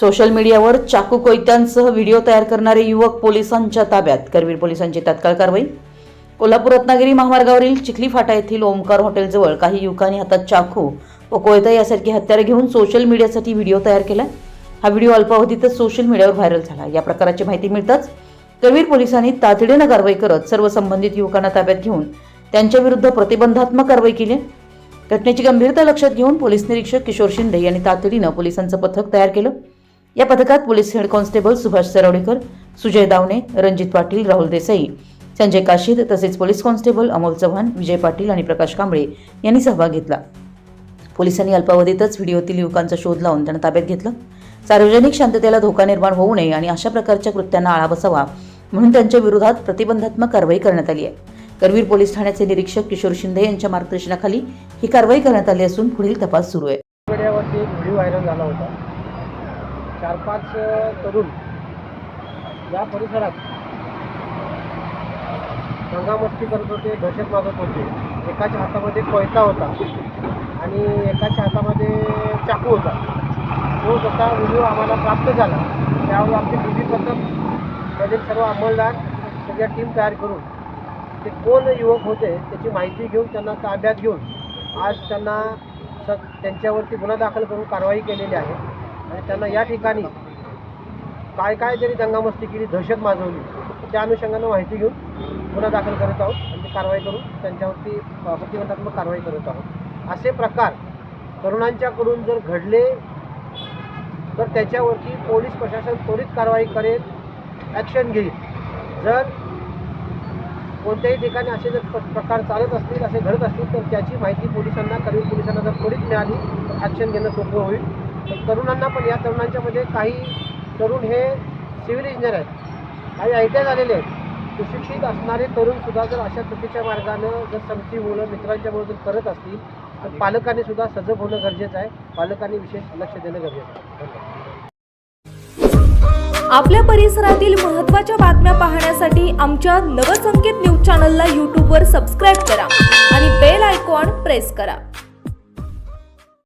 Social मीडियावर चाकू कोयत्यांसह video तयार करणारे युवक पोलिसांच्या ताब्यात. करवीर पोलिसांची तात्काळ कारवाई. कोल्हापूर रत्नागिरी महामार्गावरील चिखली फाटा येथील ओमकार हॉटेलजवळ काही युवकांनी हातात चाकू व कोयता यासारखी हत्यारे घेऊन सोशल मीडियासाठी व्हिडिओ तयार केला. हा व्हिडिओ अल्पावधीतच सोशल मीडियावर व्हायरल झाला. या प्रकाराची माहिती मिळताच करवीर पोलिसांनी तातडीनं कारवाई करत सर्व संबंधित युवकांना ताब्यात घेऊन त्यांच्याविरुद्ध प्रतिबंधात्मक कारवाई केली. घटनेची गंभीरता लक्षात घेऊन पोलीस निरीक्षक किशोर शिंदे यांनी तातडीनं पोलिसांचं पथक तयार केलं. या पथकात police head constable Subhash Sarvadekar Sujay Davane Ranjit Patil Rahul Desai Sanjay Kashid तसेच पोलीस कॉन्स्टेबल अमोल चव्हाण विजय पाटील आणि प्रकाश कांबळे यांनी सहभाग घेतला. पोलिसांनी अल्पावधीतच व्हिडिओतील युवकांचा शोध लावून त्यांना ताब्यात घेतलं. सार्वजनिक शांततेला धोका निर्माण होऊ नये आणि अशा प्रकारच्या कृत्यांना आळा बसावा म्हणून त्यांच्या विरोधात प्रतिबंधात्मक कारवाई करण्यात आली आहे. करवीर पोलीस ठाण्याचे निरीक्षक किशोर शिंदे यांच्या मार्गदर्शनाखाली ही कारवाई करण्यात आली असून पुढील तपास सुरू आहे. व्हिडिओ व्हायरल झाला होता. चार पाच तरुण या परिसरात दंगामस्ती करत होते दहशत मागत होते. एकाच्या हातामध्ये कोयता होता आणि एकाच्या हातामध्ये चाकू होता. तो जसा व्हिडिओ आम्हाला प्राप्त झाला त्यावर आमची डी बी पथक त्याचे सर्व अंमलदार सगळ्या टीम तयार करून ते कोण युवक होते त्याची माहिती घेऊन त्यांना ताब्यात घेऊन आज त्यांना स त्यांच्यावरती गुन्हा दाखल करून कारवाई केलेली आहे. आणि त्यांना या ठिकाणी काय काय जरी दंगामस्ती केली दहशत माजवली त्या अनुषंगानं माहिती घेऊन गुन्हा दाखल करत आहोत आणि ती कारवाई करून त्यांच्यावरती प्रतिबंधात्मक कारवाई करत आहोत. असे प्रकार तरुणांच्याकडून जर घडले तर त्याच्यावरती पोलीस प्रशासन त्वरित कारवाई करेल ॲक्शन घेईल. जर कोणत्याही ठिकाणी असे जर प्रकार चालत असतील असे घडत असतील तर त्याची माहिती पोलिसांना करवीर पोलिसांना जर त्वरित मिळाली तर ॲक्शन घेणं सोपं होईल. तरुणांना पण या तरुणांच्यामध्ये काही तरुण हे सिव्हिल इंजिनियर आहेत. काही आय टी आय झालेले आहेत. सुशिक्षित असणारे तरुणसुद्धा जर अशा चुकीच्या मार्गानं जर समती मुलं मित्रांच्या जर करत असतील तर पालकांनी सुद्धा सजग होणं गरजेचं आहे. पालकांनी विशेष लक्ष देणं गरजेचं आहे. धन्यवाद. आपल्या परिसरातील महत्त्वाच्या बातम्या पाहण्यासाठी आमच्या नवसंकेत न्यूज चॅनलला यूट्यूबवर सबस्क्राईब करा आणि बेल आयकॉन प्रेस करा.